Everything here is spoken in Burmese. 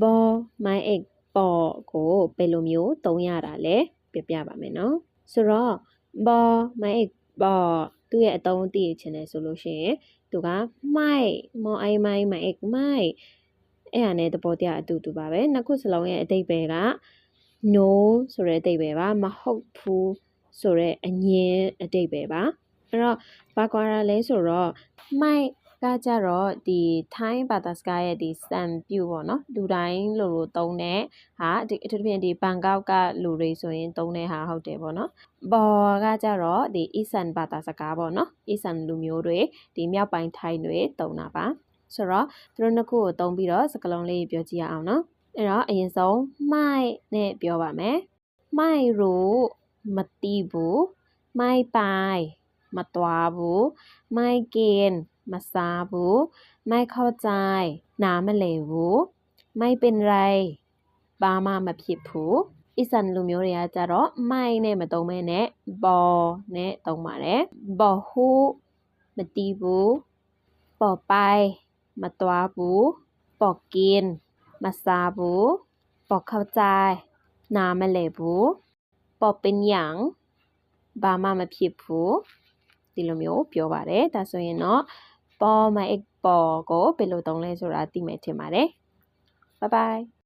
ဘောမိုင်းအိတ်ပေါ်ကိုဘယ်လိုမျိုးသုံးရတာလဲပြပြပါမယ်နော်ဆိုတော့ဘောမိုင်းအိတ်ပေါ်သူ့ရဲ့အသုံးအသိချင်တယ်ဆိုလို့ရှိရင်သူကမိုက်မော်အိုင်မိုင်းမိုင်းအိတ်မိုက်အဲ့ဟာနဲ့သဘောတရားအတူတူပါပဲနှစ်ခုစလုံးရဲ့အတိတ်ပဲက no ဆိုတဲ့အတိတ်ပဲပါမဟုတ်ဘူးဆိုတဲ့အငင်းအတိတ်ပဲပါအဲ့တော့ဘာကွာရလဲဆိုတော့မို က်ကကြတော့ဒီထိုင်းဘာသာစကားရဲ့ဒီစံပြုပေါ့နော်လူတိုင်းလိုလိုသုံးတဲ့ဟာဒီအထူးသဖြင့်ဒီဘန်ကောက်ကလူတွေဆိုရင်သုံးတဲ့ဟာဟုတ်တယ်ပေါ့နော်ဘော်ကကြတော့ဒီအီဆန်ဘာသာစကားပေါ့နော်အီဆန်လူမျိုးတွေဒီမြောက်ပိုင်းထိုင်းတွေသုံးတာပါဆိုတော့သူတို့နှစ်ခုကိုသုံးပြီးတော့စကားလုံးလေးပြောကြည့်ရအောင်နော်အဲ့တော့အရင်ဆုံးမိုက်နဲ့ပြောပါမယ်မိုက်ရိုမတိဘူးမိုက်ပိုင်မသွားဘူးမိုက်ကင် မစားဘူးမိုက်เข้าใจနားမလည်ဘူးမိုက်เป็นไรဘာမှမဖြစ်ဘူးအစ္စန်လူမျိုးတွေကကြတော့မိုက်နဲ့မသုံးမဲနဲ့ဘောနဲ့သုံးပါတယ်ဘောဟုမတီးဘူးပေါ်ပိုင်မသွားဘူးပေါ်กินမစားဘူးပေါ်เข้าใจနားမလည်ဘူးပေါ်เป็นหยังဘာမှမဖြစ်ဘူးဒီလိုမျိုးပြောပါတယ်ဒါဆိုရင်တော့ ပေါ်မအိတ်ပေါ်ကိုဘယ်လိုသုံးလဲဆိုတာသိမယ်ထင်ပါတယ် bye bye